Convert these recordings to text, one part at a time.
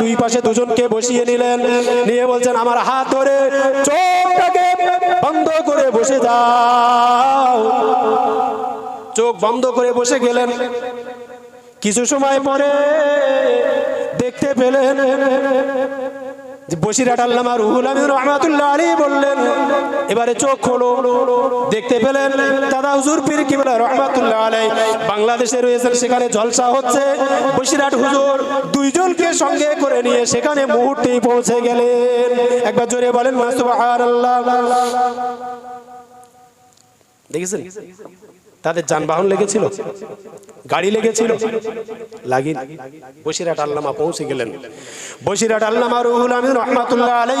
দুই পাশে দুজনকে বসিয়ে নিলেন। নিয়ে বলছেন, আমার হাত ধরে চোখটাকে বন্ধ করে বসে যাও। চোখ বন্ধ করে বসে গেলেন। কিছু সময় পরে দেখতে পেলেন বসিরাট আল্লামা রুহুল আমিন রহমাতুল্লাহ আলী বললেন, এবারে চোখ খোলো, দেখতে পেলেন দাদা হুজুর পীর কিবলা রহমাতুল্লাহ আলাই বাংলাদেশে রয়েছেন সেখানে জলসা হচ্ছে। বসিরাট হুজুর দুইজনকে সঙ্গে করে নিয়ে সেখানে মুহূর্তেই পৌঁছে গেলেন। একবার জোরে বলেন দেখেছেন? তাদের যানবাহন লেগেছিল? গাড়ি লেগেছিল। লাগিন। বসিরাট আল্লামা পৌঁছে গেলেন। বসিরাট আল্লামা রুহুল আমিন রহমাতুল্লাহ আলাই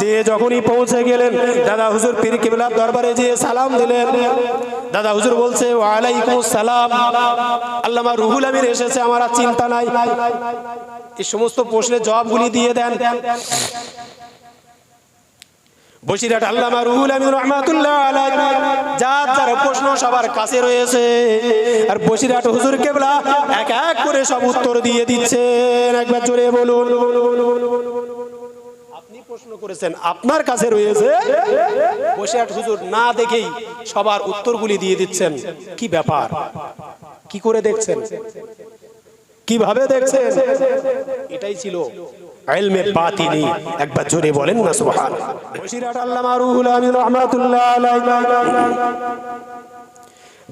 যে যখনই পৌঁছে গেলেন, দাদা হুজুর পীর কিবলার দরবারে যে সালাম দিলেন। দাদা হুজুর বলছে, ওয়ালাইকুম সালাম। আল্লামা রুহুল আমিন এসেছে, আমার চিন্তা নাই। এই সমস্ত প্রশ্নের জবাবগুলি দিয়ে দেন। বসিরাট আল্লামা রুহুল আমিন রহমাতুল্লাহ যার যার প্রশ্ন সবার কাছে রয়েছে। আর বসিরাট হুজুর কেবলা এক এক করে সব উত্তর দিয়ে দিচ্ছেন। একবার জোরে বলুন। আপনার কাছে রয়েছে? বসিরাট হুজুর না দেখেই সবার উত্তরগুলি দিয়ে দিচ্ছেন। কি ব্যাপার? কি করে দেখছেন? কীভাবে দেখছেন? এটাই ছিল ইলমে বাতিনি। একবার জোরে বলেন না, সুবহান। বশিরাত আল্লামা রুহুল আমিন রাহমাতুল্লাহ আলাইহি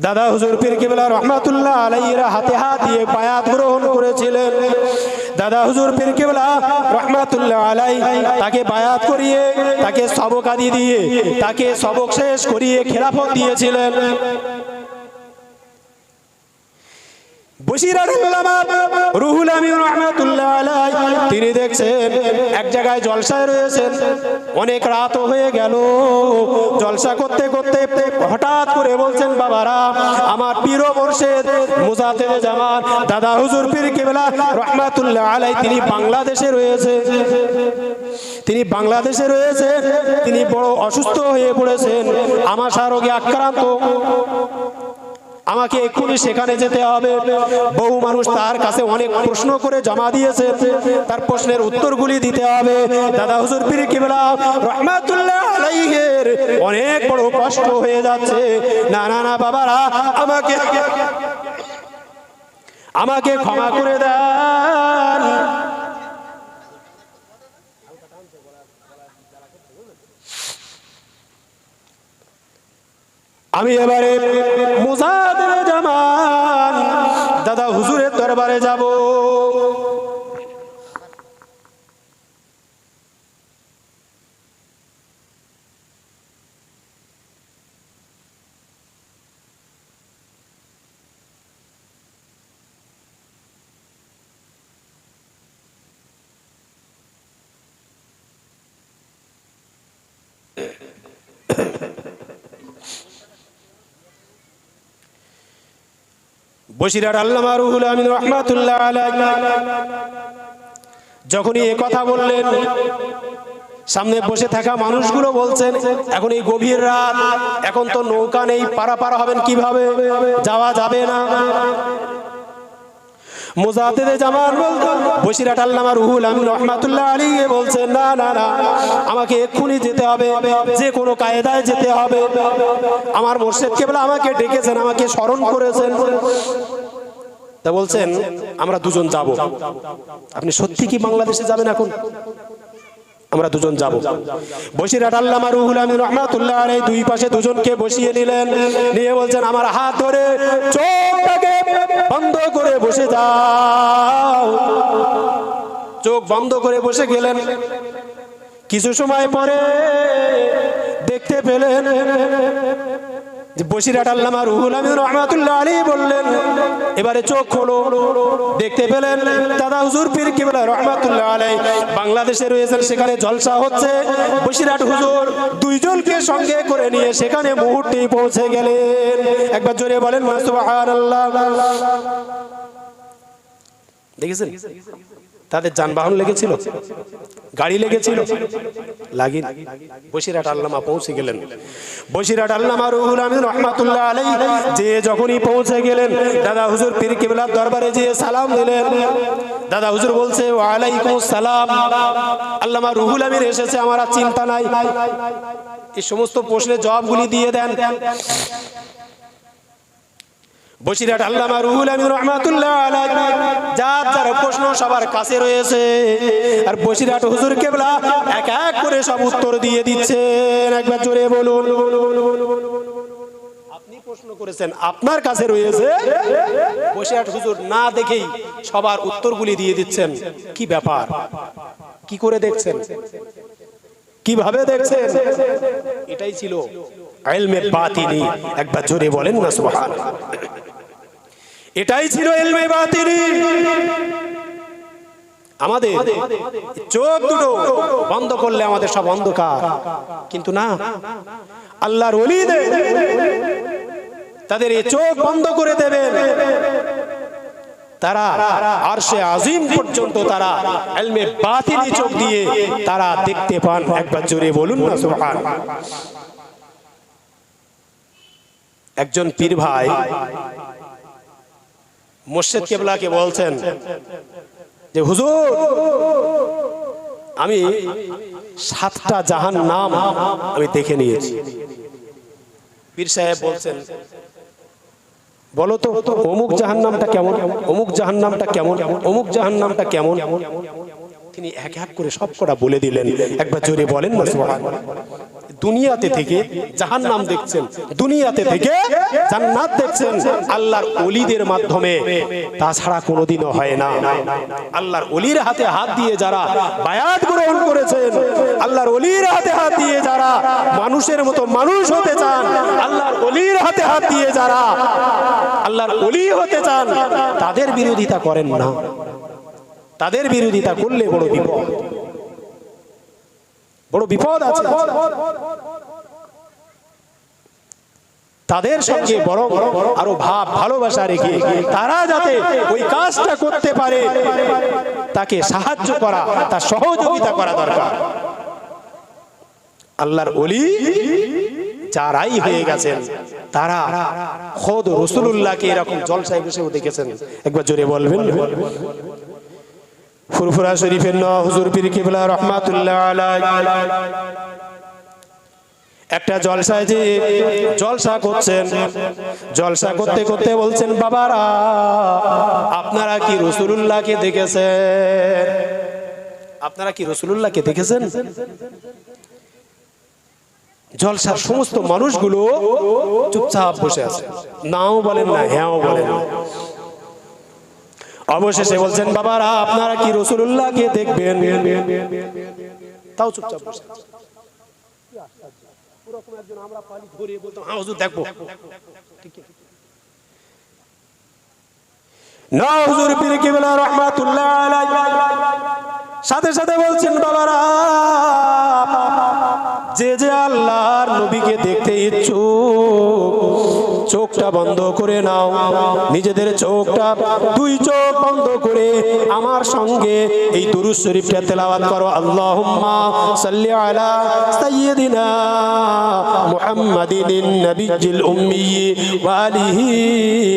দাদা হুজুর পীর কিবলা রহমাতুল্লাহ আলাইহিরা হাতে হাত দিয়ে বায়াত গ্রহণ করেছিলেন। দাদা হুজুর পীর কিবলা রহমাতুল্লাহ আলাই তাকে বায়াত করিয়ে, তাকে সবক আদি দিয়ে, তাকে সবক শেষ করিয়ে খেলাফত দিয়েছিলেন। রুহুল তিনি দেখছেন এক জায়গায় জলসায় রয়েছেন। অনেক রাত হয়ে গেল। জলসা করতে করতে হঠাৎ করে বলছেন, বাবারা, আমার পীর মুর্শিদ মুজাহিদ জামান, দাদা হুজুর পীর কিবলা রহমাতুল্লাহ আলাই তিনি বাংলাদেশে রয়েছে তিনি বাংলাদেশে রয়েছে তিনি বড় অসুস্থ হয়ে পড়েছেন আমাশা রোগে আক্রান্ত। আমাকে এক্ষুনি সেখানে যেতে হবে। বহু মানুষ তার কাছে অনেক প্রশ্ন করে জমা দিয়েছে। তার প্রশ্নের উত্তরগুলি দিতে হবে। দাদা হুজুর, পীর কিবলা রহমাতুল্লাহ অনেক বড় কষ্ট হয়ে যাচ্ছে। না না না, বাবারা, আমাকে আমাকে ক্ষমা করে দেন। আমি এবারে হুজুরের দরবারে যাব। বসিরার আল্লামা রুহুল আমিন রহমাতুল্লাহ আলাইহি। যখনই এ কথা বললেন, সামনে বসে থাকা মানুষগুলো বলছেন, এখন এই গভীর রাত, এখন তো নৌকা নেই, পারাপার হবেন কীভাবে? যাওয়া যাবে না। মুজাহিদে জামান বলতো বসিরাট আল্লামা রুহুল আমিন রহমাতুল্লাহ আলী বলছেন, না না না, আমাকে এক্ষুনি যেতে হবে, যে কোনো কায়দায় যেতে হবে। আমার মোর্শেদ কেবল আমাকে ডেকেছেন, আমাকে স্মরণ করেছেন। তা বলছেন, আমরা দুজন যাব। আপনি সত্যি কি বাংলাদেশে যাবেন এখন? আমরা দুজন যাব। বসিরাট আল্লামা রুহুল আমিন রহমাতুল্লাহ আলাইহি দুই পাশে দুজনকে বসিয়ে নিলেন। নিয়ে বলছেন, আমার হাত ধরে চোখটাকে বন্ধ করে বসে যাও। চোখ বন্ধ করে বসে গেলেন। কিছু সময় পরে দেখতে পেলেন বসিরাট আল্লামা রুহুল আমিন বললেন, এবারে চোখ খোলো, দেখতে পেলেন দাদা হুজুর পীর কিবলা রহমাতুল্লাহ আলাই বাংলাদেশে রয়েছেন সেখানে জলসা হচ্ছে। বসিরাট হুজুর দুইজনকে সঙ্গে করে নিয়ে সেখানে মুহূর্তেই পৌঁছে গেলেন। একবার জোরে বলেন মা সুবহানাল্লাহ। দেখেছেন? তাদের যানবাহন লেগেছিল, গাড়ি লেগেছিল। লাগিন বসিরহাট আল্লামা পৌঁছে গেলেন। বসিরহাট আল্লামা রুহুল আমিন রহমাতুল্লাহ আলাই যে যখনই পৌঁছে গেলেন, দাদা হুজুর পীর কিবলার দরবারে যে সালাম দিলেন। দাদা হুজুর বলছে, ওয়ালাইকুম সালাম। আল্লামা রুহুল আমিন এসেছে, আমার আর চিন্তা নাই। এই সমস্ত প্রশ্নের জবাবগুলি দিয়ে দেন। বসিরহাট আল্লামা রুহুল আমিন রহমাতুল্লাহ আলাইহি, যার যার প্রশ্ন সবার কাছে রয়েছে। আর বসিরহাট হুজুর কেবলা এক এক করে সব উত্তর দিয়ে দিচ্ছেন। একবার জোরে বলুন। আপনি প্রশ্ন করেছেন, আপনার কাছে রয়েছে? বসিরহাট হুজুর না দেখেই সবার উত্তরগুলি দিয়ে দিচ্ছেন। কি ব্যাপার? কি করে দেখছেন? কীভাবে দেখছেন? এটাই ছিল ইলমে বাতিনি। একবার জোরে বলেন না, সুবহানাল্লাহ। এটাই ছিল এলমে বাতিনি। আমাদের চোখ দুটো বন্ধ করলে আমাদের সব অন্ধকার। কিন্তু না, আল্লাহর তাদের এই চোখ বন্ধ করে দেবেন। তারা আরশে আজিম পর্যন্ত তারা এলমে বাতিনি চোখ দিয়ে তারা দেখতে পান। একবার জোরে বলুন না একজন পীর ভাই মোর্শেদ কেবলাকে বলছেন যে, হুজুর, আমি সাতটা জাহান নাম আমি দেখে নিয়েছি। পীর সাহেব বলছেন বলো তো অমুক জাহান নামটা কেমন? অমুক জাহান নামটা কেমন? অমুক জাহান নামটা কেমন? তিনি এক এক করে সব কটা বলে দিলেন। একবার জোরে বলেন না। দুনিয়াতে থেকে জাহান নাম দেখছেন, দুনিয়াতে থেকে জান্নাত দেখছেন, আল্লাহর অলিদের মাধ্যমে। তাছাড়া কোনোদিনও হয় না। আল্লাহর অলির হাতে হাত দিয়ে যারা বায়াত গ্রহণ করেছেন, আল্লাহর অলির হাতে হাত দিয়ে যারা মানুষের মতো মানুষ হতে চান, আল্লাহর অলির হাতে হাত দিয়ে যারা আল্লাহর অলি হতে চান, তাদের বিরোধিতা করেন না। তাদের বিরোধিতা করলে বড় বিপদ। বড় বিপদ আছে। তাদের সঙ্গে বড় বড় আরও ভাব ভালোবাসা রেখে তারা যাতে ওই কাজটা করতে পারে তাকে সাহায্য করা তার সহযোগিতা করা দরকার। আল্লাহর অলি যারাই হয়ে গেছেন তারা খোদ রসুল্লাহকে এরকম জলসায় বসেও দেখেছেন। একবার জোরে বলবেন। ফুরফুরা শরীফের ন হুজুর পীর কিবলা রহমাতুল্লাহ একটা জলসায় যে জলসা করছেন, জলসা করতে করতে বলছেন, বাবারা, আপনারা কি রসুলুল্লাহকে দেখেছেন? আপনারা কি রসুলুল্লাহকে দেখেছেন? জলসার সমস্ত মানুষগুলো চুপচাপ বসে আছে। নাও বলেন না, হ্যাঁও বলেন না। অবশেষে বলছেন, বাবারা, আপনারা কি রসুল্লাহকে দেখবেন? তাও চুপচাপ সাথে সাথে বলছেন, বাবারা, যে যে আল্লাহর নবীকে দেখতে ইচ্ছুক চোখটা বন্ধ করে নাও। নিজেদের চোখটা দুই চোখ বন্ধ করে আমার সঙ্গে এই দুরুজ শরীফটা তেলাওয়াত করো। আল্লাহুম্মা সাল্লি আলা সাইয়্যিদিনা মুহাম্মাদিন নবিয়্যিল উম্মি ওয়া আলিহি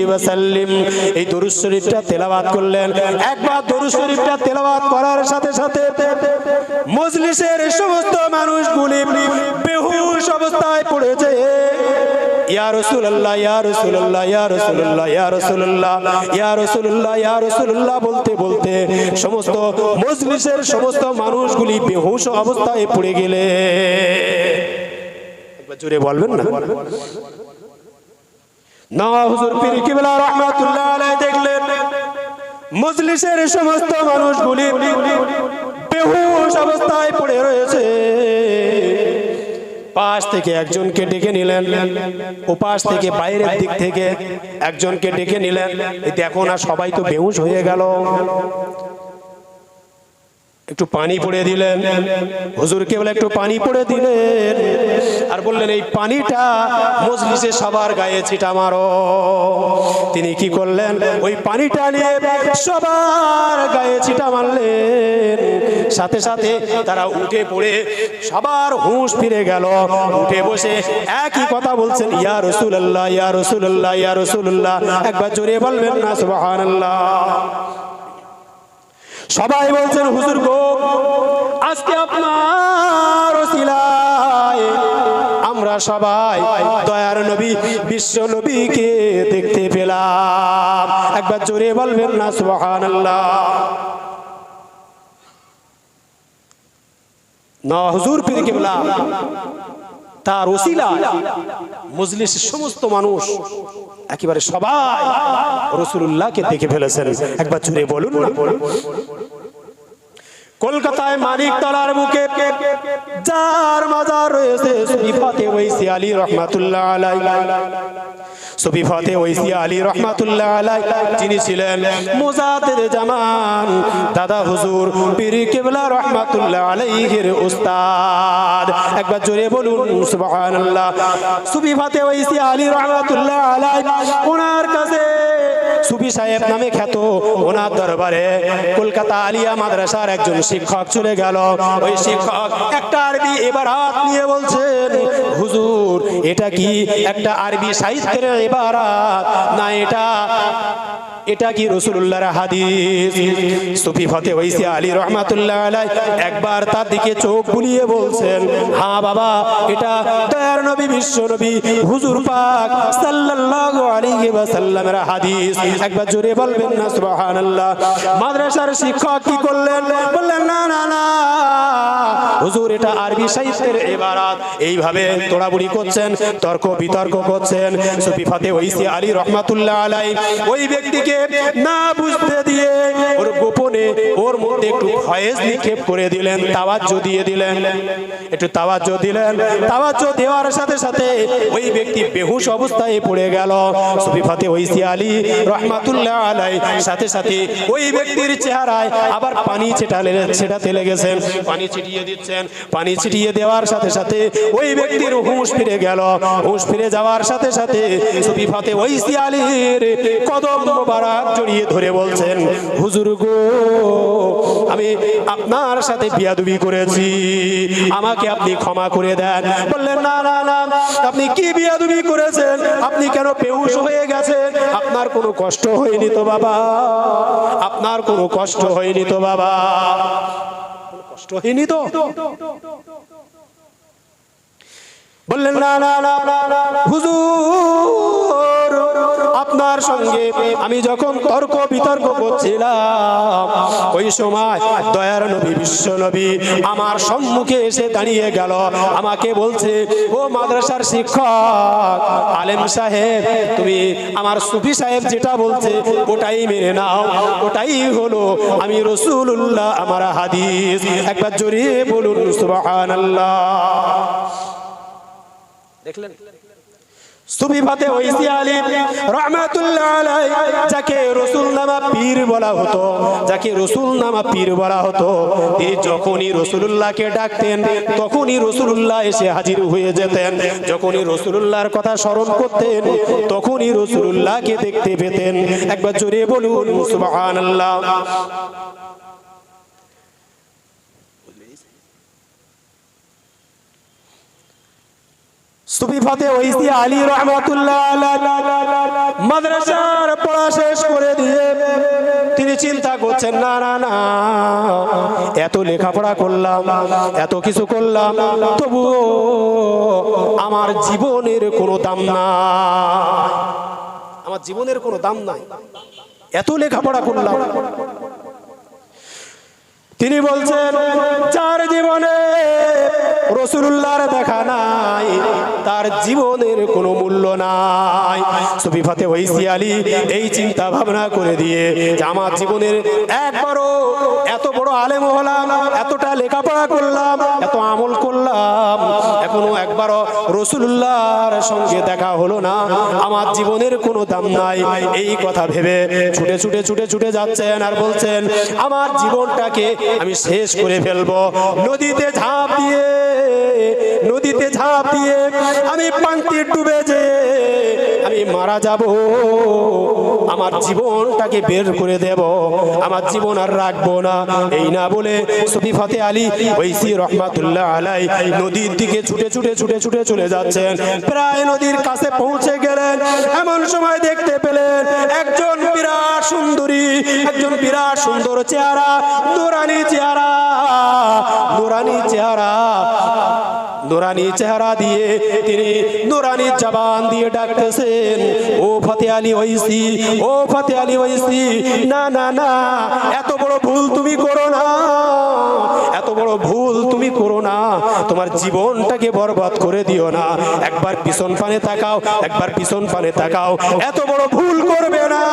ওয়া সাল্লিম। এই দুরুজ শরীফটা তেলাওয়াত করলেন। একবার দুরুজ শরীফটা তেলাওয়াত করার সাথে সাথে মজলিসের সমস্ত মানুষগুলি বেহুশ অবস্থায় পড়েছে। মজলিসের সমস্ত মানুষগুলি বেহুশ অবস্থায় পড়ে গেলে। জোরে বলবেন না? দেখলেন, মজলিসের সমস্ত মানুষগুলি বেহুশ অবস্থায় পড়ে রয়েছে। পাশ থেকে একজনকে ডেকে নিলেন। পাশ থেকে বাইরের দিক থেকে একজনকে ডেকে নিলেন। দেখো না, সবাই তো বেহুশ হয়ে গেল। একটু পানি পড়ে দিলেন। হুজুরকে বলে, একটু পানি পড়ে দিলেন। আর বললেন, এই পানিটা মজলিসে সবার গায়ে ছিটা মারো। তিনি কি করলেন? ওই পানিটা নিয়ে সবার গায়ে ছিটা মারলেন। সাথে সাথে তারা উঠে পড়ে। সবার হুঁশ ফিরে গেল। উঠে বসে একই কথা বলছেন, ইয়া রসুল্লাহ ইয়া রসুল্লাহ ইয়া রসুল্লাহ একবার জোরে বলবেন না, সুবহানাল্লাহ। সবাই বলছেন, হুজুর গো, আজকে আপনার আমরা সবাই দয়ার নবী, বিশ্ব নবীকে দেখতে পেলাম। একবার জোরে বলবেন না, সুবহানাল্লাহ। না, হুজুর পীর কেবলা, তার ওসিলা, মজলিসের সমস্ত মানুষ, একেবারে সবাই রসুল্লাহকে দেখে ফেলেছেন। একবার চুরে বলুন। কলকাতায় মানিক তলার বুকে যার মাজার রয়েছে শরীফাতে ওইসি আলী রহমাতুল্লাহ আলাই। সফিফাতে ওইসি আলী রহমাতুল্লাহ আলাই। যিনি ছিলেন মুজাদের জামান, দাদা হুজুর পীর কেবলা রহমাতুল্লাহ আলাইহির উস্তাদ। একবার জোরে বলুন, সুবহানাল্লাহ। সুফিফাতে ওইসি আলী রহমাতুল্লাহ আলাই, ওনার কাছে সুফি সাহেব নামে খ্যাত। ওনার দরবারে কলকাতা আলিয়া মাদ্রাসার একজন শিক্ষক চলে গেল। ওই শিক্ষক একটা আরবি এবার হাত নিয়ে বলছেন, হুজুর, এটা কি একটা আরবি সাহিত্যের এবার না, এটা এটা কি রসুল্লাহর হাদিস? সুফি ফতে আলী রহমাতুল্লাহ একবার তার দিকে চোখ বুলিয়ে বলছেন হ্যাঁ বাবা, এটা দয়ার নবী, বিশ্ব নবী, হুজুর পাক মাদ্রাসার শিক্ষক কি করলেন? বললেন, না না হুজুর, এটা আরবি এইভাবে করছেন, তর্ক বিতর্ক করছেন। সুফি ফাতে আলী রহমাতুল্লাহ আলাই ওই ব্যক্তিকে না বুঝতে দিয়ে ওর গোপনে ওর মধ্যে একটু ফয়েজ নিক্ষেপ করে দিলেন, তাওয়াজ্জ দিয়ে দিলেন। একটু তাওয়াজ্জ দিলেন। তাওয়াজ্জ দেওয়ার সাথে সাথে ওই ব্যক্তি বেহুশ অবস্থায় পড়ে গেল। সুফি ফাতে ওইসি আলী রহমাতুল্লাহ আলাই সাথে সাথে ওই ব্যক্তির চেহারায় আবার পানি ছেটালে ছেটাতে লেগেছেন পানি ছিটিয়ে দিচ্ছেন। পানি ছিটিয়ে দেওয়ার সাথে সাথে ওই ব্যক্তির হুঁশ ফিরে গেল। হুঁশ ফিরে যাওয়ার সাথে সাথে সুফি ফাতে ওইসি আলীর কদম মোবারক জড়িয়ে ধরে বলছেন হুজুর গো আমি আপনার সাথে বিয়াদবি করেছি আমাকে আপনি ক্ষমা করে দেন। বললেন না না না আপনি কি বিয়াদবি করেছেন? আপনি কেন বেহুশ হয়ে গেছেন? আপনার কোনো কষ্ট হয়নি তো বাবা আপনার কোনো কষ্ট হয়নি তো বাবা কষ্ট হয়নি তো। বললেন না, না, না, হুজুর আপনার সঙ্গে আমি যখন তর্ক বিতর্ক করছিলাম, ওই সময় দয়ার নবী, বিশ্ব নবী আমার সম্মুখে এসে দাঁড়িয়ে গেল। আমাকে বলছে, ও মাদ্রাসার শিক্ষক, আলেম সাহেব, তুমি আমার সুফি সাহেব যেটা বলছে, ওটাই মেনে নাও। ওটাই হলো আমি রসুল্লাহ আমার হাদিস। একবার জোরে বলুন, সুবহানাল্লাহ। দেখলেন? সুবিভাতে ওইসি আলী রহমাতুল্লাহ আলাই যাকে রসুল নামা পীর বলা হতো, যাকে রসুল নামা পীর বলা হতো তিনি যখনই রসুলুল্লাহকে ডাকতেন, তখনই রসুলুল্লাহ এসে হাজির হয়ে যেতেন। যখনই রসুলুল্লাহর কথা স্মরণ করতেন, তখনই রসুলুল্লাহকে দেখতে পেতেন। একবার জোরে বলুন, সুবহানাল্লাহ। সুফিফাতে ওইসি আলী রহমাতুল্লাহ মাদ্রাসার পড়া শেষ করে দিয়ে তিনি চিন্তা করছেন, না না না, এত লেখাপড়া করলাম, এত কিছু করলাম, তবুও আমার জীবনের কোনো দাম না আমার জীবনের কোনো দাম নাই। এত লেখাপড়া করলাম তিনি বলছেন, যার জীবনে রসুল্লাহর দেখা নাই, তার জীবনের কোনো মূল্য নাই। সুফিফাতে ওইসি আলী এই চিন্তা ভাবনা করে দিয়ে আমার জীবনের একবারও এত বড় আলেম হলাম, এতটা লেখাপড়া করলাম, এত আমল করলাম, এখনও একবারও রসুল্লাহর সঙ্গে দেখা হলো না। আমার জীবনের কোনো দাম নাই। এই কথা ভেবে ছুটে ছুটে ছুটে ছুটে যাচ্ছেন আর বলছেন, আমার জীবনটাকে আমি শেষ করে ফেলব। নদীতে ঝাঁপ দিয়ে, নদীতে ঝাঁপ দিয়ে আমি পান্তি ডুবে যে আমি মারা যাব। আমার জীবনটাকে বের করে দেব। আমার জীবন আর রাখব না। এই না বলে সুফি ফাতে আলী ওইসি রহমাতুল্লাহ আলাই নদীর দিকে ছুটে ছুটে ছুটে ছুটে চলে যাচ্ছেন। প্রায় নদীর কাছে পৌঁছে গেলেন। এমন সময় দেখতে পেলেন একজন বিরাট সুন্দরী, একজন বিরাট সুন্দর চেহারা, নোরানি চেহারা নোরানি চেহারা। নোরানি চেহারা দিয়ে তিনি নোরানি জবান দিয়ে ডাকতেছেন, ও ফতে আলী ওইসি ও ফতে আলী ওইসি না না না, এত বড় ভুল তুমি করো না, এত বড় ভুল তুমি করো না, তোমার জীবনটাকে বরবাদ করে দিও না, একবার পিছন ফানে তাকাও, একবার পিছন ফানে তাকাও, এত বড় ভুল করবে না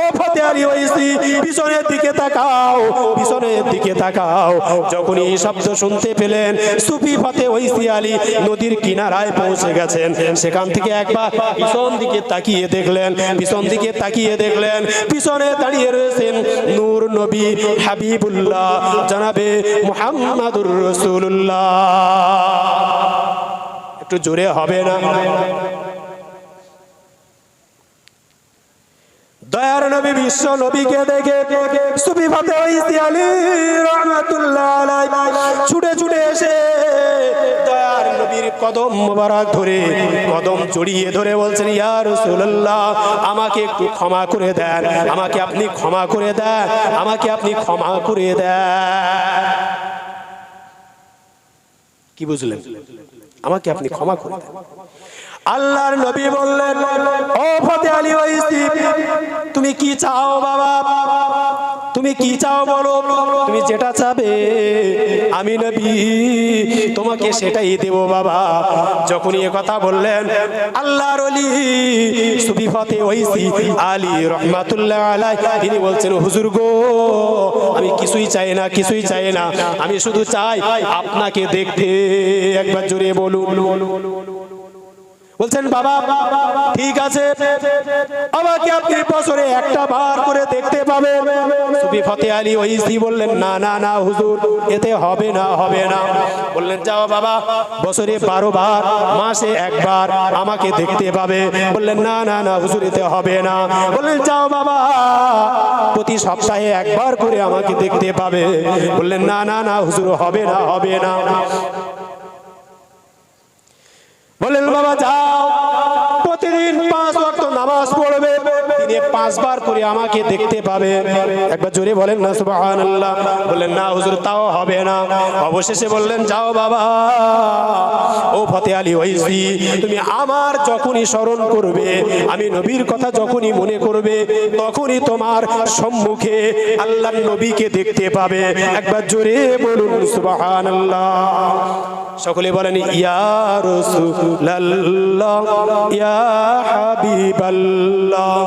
ও ফতে আলী ওইসি পিছনের দিকে তাকাও, পিছনের দিকে তাকাও। যখন এই শব্দ শুনতে পেলেন, সুফি ফতে ওইসি আলী নদীর কিনারায় পৌঁছে গেছেন। সেখান থেকে একবার পিছন দিকে তাকিয়ে দেখলেন, পিছন দিকে তাকিয়ে দেখলেন, পিছনে দাঁড়িয়ে রয়েছেন নূর নবী হাবিবুল্লাহ, জানাবে মুহাম্মাদুর রসুল্লাহ একটু জোরে হবে না? দয়ার নবী বিশ্ব নবীকে দেখে সুফি ফাতে আলী রহমাতুল্লাহ ছুটে ছুটে এসে দয়ার নবীর কদম মোবারক ধরে কদম জড়িয়ে ধরে বলছেন, ইয়া রাসূলুল্লাহ, আমাকে একটু ক্ষমা করে দেন, আমাকে আপনি ক্ষমা করে দেন, আমাকে আপনি ক্ষমা করে দেন। কি বুঝলেন? আমাকে আপনি ক্ষমা করে দেন। আল্লাহর নবী বললেন, ও ফতে আলী ওয়াইসি তুমি কি চাও বাবা? তুমি কি চাও বলো? তুমি যেটা চাবে, আমি নবী, তোমাকে সেটাই দেব বাবা। যখনই এ কথা বললেন, আল্লাহর অলি সুফি ফতে ওয়াইসি আলী রহমাতুল্লাহ আলাই তিনি বলছেন, হুজুর গো, আমি কিছুই চাই না, কিছুই চাই না। আমি শুধু চাই আপনাকে দেখতে একবার জোরে বলুন। বলছেন, বাবা, ঠিক আছে। আমাকে আপনি বছরে একটা বার করে দেখতে পাবেন। সুফি ফতে আলী ওই ওইসি বললেন, না না না, হুজুর, এতে হবে না হবে না। বললেন, যাও বাবা, বছরে বারো বার, মাসে একবার আমাকে দেখতে পাবে। বললেন, না না না, হুজুর, এতে হবে না। বললেন, যাও বাবা, প্রতি সপ্তাহে একবার করে আমাকে দেখতে পাবে। বললেন, না না না, হুজুর, হবে না হবে না। বললেন বাবা যাও। প্রতিদিন পাঁচ ওয়াক্ত নামাজ পড়বে। দিনে পাঁচবার করে আমাকে দেখতে পাবে। একবার জোরে বলেন না সুবাহান আল্লাহ বললেন, না হুজুর, তাও হবে না। অবশেষে বললেন, যাও বাবা। ও ফতে আলী ওইসি তুমি আমার যখনই স্মরণ করবে, আমি নবীর কথা যখনই মনে করবে, তখনই তোমার সম্মুখে আল্লাহর নবীকে দেখতে পাবে। একবার জোরে বলুন সুবাহান আল্লাহ সকলে বলেন, ইয়া রাসূলুল্লাহ, ইয়া হাবিবাল্লাহ।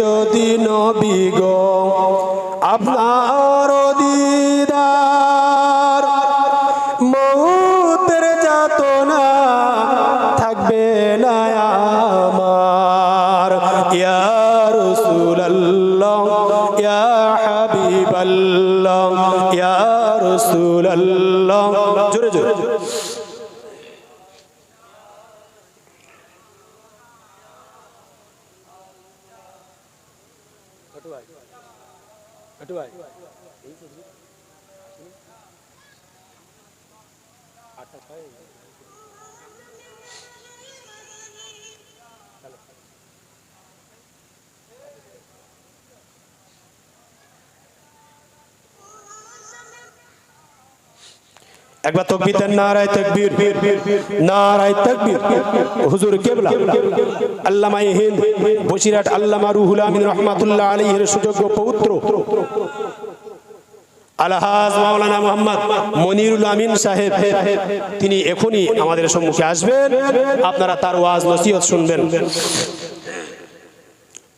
যদি নবী গো, আপনার দিদার মৌতের যাতনা থাকবে না আমার। ইয়া রাসূলুল্লাহ, ইয়া হাবিবাল্লাহ, ইয়া রাসূলুল্লাহ। জোরে জোরে। একবার তকবির দেন, নারায় তকবীর নারায় তকবীর। হুজুর কেবলা। আল্লামা হিন্দ, বসিরহাট আল্লামা রুহুল আমিন রহমাতুল্লাহ আলাইহির সুযোগ্য পৌত্র। আলহাজ মাওলানা মোহাম্মদ মনিরুল আমিন সাহেব, তিনি এখনই আমাদের সম্মুখে আসবেন। আপনারা তার ওয়াজ নসিহত শুনবেন।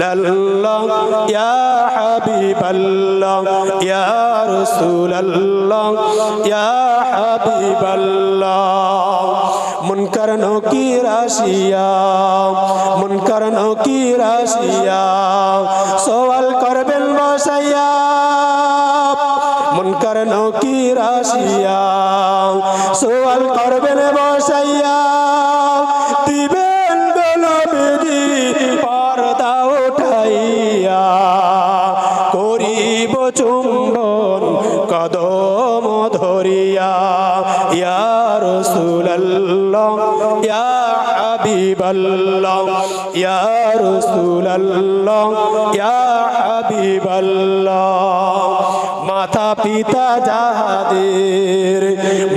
রাসূলুল্লাহ ইয়া হাবিবাল্লাহ, ইয়া রাসূলুল্লাহ, ইয়া হাবিবাল্লাহ। মুনকার নকি রাশিয়া, মুনকার নকি রাশিয়া, সওয়াল করবেন বসাইয়া। মুনকার নকি রাশিয়া, সওয়াল করবেন হাবিবাল্লাহ মাতা পিতা যাহাদের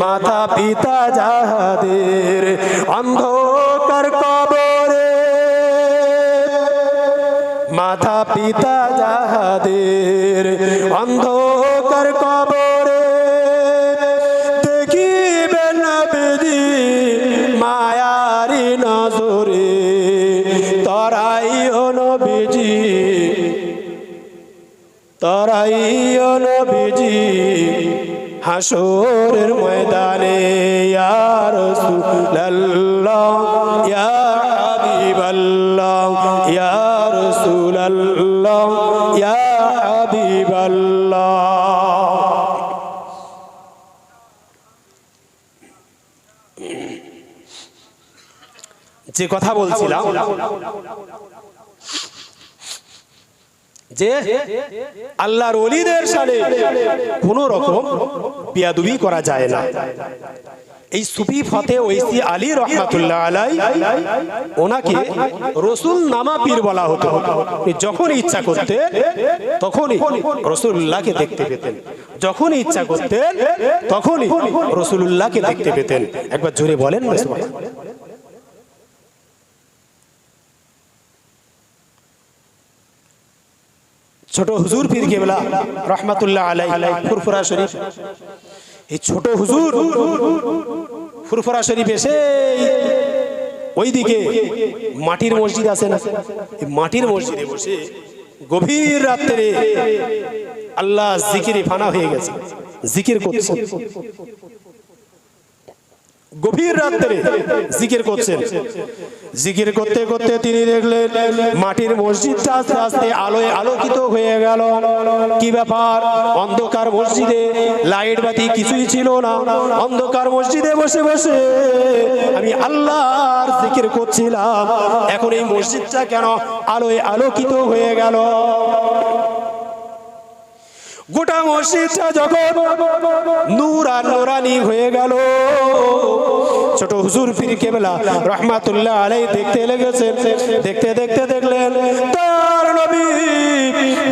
মাতা পিতা যাহাদের অন্ধকার কবরে মাতা পিতা যাহাদের অন্ধকার হাসরের ময়দানে, ইয়া রাসূলুল্লাহ, ইয়া হাবিবাল্লাহ, ইয়া ইয়া যে কথা বলছিলাম, যে আল্লাহর অলিদের সালে কোন রকম বিয়াদুবি করা যায় না। এই সুফি ফতে ঐসি আলী রহমাতুল্লাহ আলাই, ওনাকে রসুল নামা পীর বলা হতো। যখন ইচ্ছা করতে তখনই রসুল্লাহকে দেখতে পেতেন। যখন ইচ্ছা করতেন, তখনই রসুল্লাহকে দেখতে পেতেন। একবার জোরে বলেন না ছোট হুজুর পীর কেবলা, রহমাতুল্লাহ আলাই ফুরফুরা শরীফ। এই ছোট হুজুর ফুরফুরা শরীফ এসে ওইদিকে মাটির মসজিদ আছে না? এই মাটির মসজিদে বসে গভীর রাত্রে আল্লাহ জিকিরে ফানা হয়ে গেছে। জিকির করছে। গভীর রাত্রে জিকির করছেন। জিকির করতে করতে তিনি দেখলেন মাটির মসজিদটা আস্তে আস্তে আলোয় আলোকিত হয়ে গেল। কি ব্যাপার? অন্ধকার মসজিদে লাইট বাতি কিছুই ছিল না। অন্ধকার মসজিদে বসে বসে আমি আল্লাহর জিকির করছিলাম। এখন এই মসজিদটা কেন আলোয় আলোকিত হয়ে গেল? গোটা মসজিদটা যখন নূর আর নোরানি হয়ে গেল, ছোট হুজুর ফির কেবলা রহমাতুল্লাহ আলাই দেখতে লেগেছেন, দেখতে দেখতে দেখলেন, তার নবী,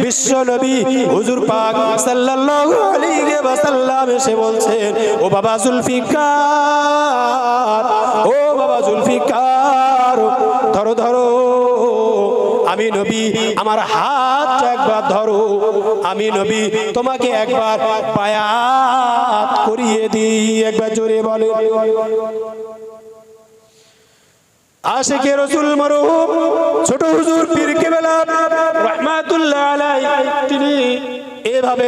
বিশ্ব নবী, হুজুর পাক সাল্লাল্লাহু আলাইহি ওয়াসাল্লাম এসে বলছেন, ও বাবা জুলফিকার, ও বাবা জুলফিকার, ধরো ধরো, আমি নবী, আমার হাত একবার ধরো। আমি নবী, তোমাকে একবার পায়াত করিয়ে দিই। একবার জোরে বলে। আশেকে রসুল মরহুম, ছোট হুজুর পীর কেবেলা রহমাতুল্লাহ আলাই তিনি এভাবে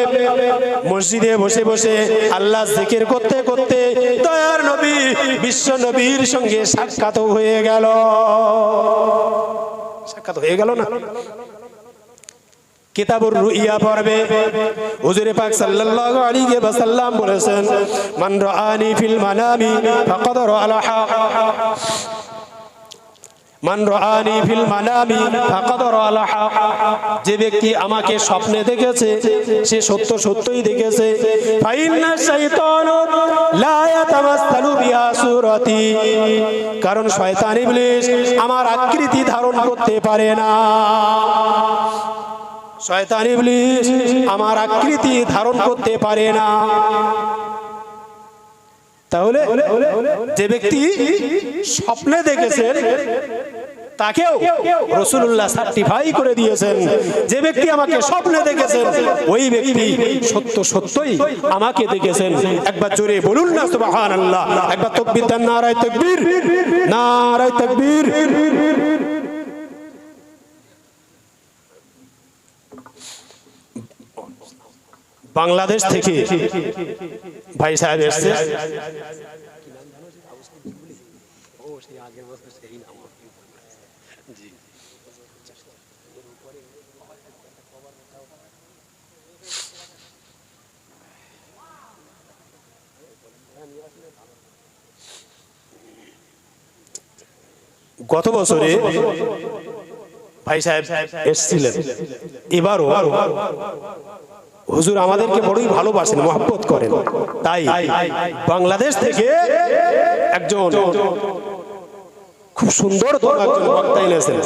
মসজিদে বসে বসে আল্লাহ জিকির করতে করতে দয়ার নবী, বিশ্ব নবীর সঙ্গে সাক্ষাৎ হয়ে গেল। সাক্ষাৎ হয়ে গেল না? কিতাবুর রুইয়া পড়বে। হুজুরে পাক সাল্লাল্লাহু আলাইহি ওয়াসাল্লাম বলেছেন, মান রাআনি ফিল মানামি ফাকাদ রাআল মান রাআনি ফিল মানামি ফাকাদ রাআল যে ব্যক্তি আমাকে স্বপ্নে দেখেছে, সে সত্য সত্যই দেখেছে। ফাইন্না শাইতানু লা ইয়াতামাসসালু বিহা সুরাতি কারণ শয়তান ইবলিস আমার আকৃতি ধারণ করতে পারে না। শয়তান ইবলিস আমার আকৃতি ধারণ করতে পারে না। তাহলে যে ব্যক্তি স্বপ্নে দেখেছেন, তাকেও রসুল্লাহ সার্টিফাই করে দিয়েছেন। যে ব্যক্তি আমাকে স্বপ্নে দেখেছেন, ওই ব্যক্তি সত্য সত্যই আমাকে দেখেছেন। একবার জোরে বলুন না সুবহান আল্লাহ একবার তকবির দেন, নারায় তকবীর। নারায় তকবীর। বাংলাদেশ থেকে ভাই সাহেব এসছে। গত বছরে ভাই সাহেব এসছিলেন। এবারও হুজুর আমাদেরকে বড়ই ভালোবাসেন, মহাব্বত করেন। তাই বাংলাদেশ থেকে একজন খুব সুন্দর একজন বক্তা এনেছেন।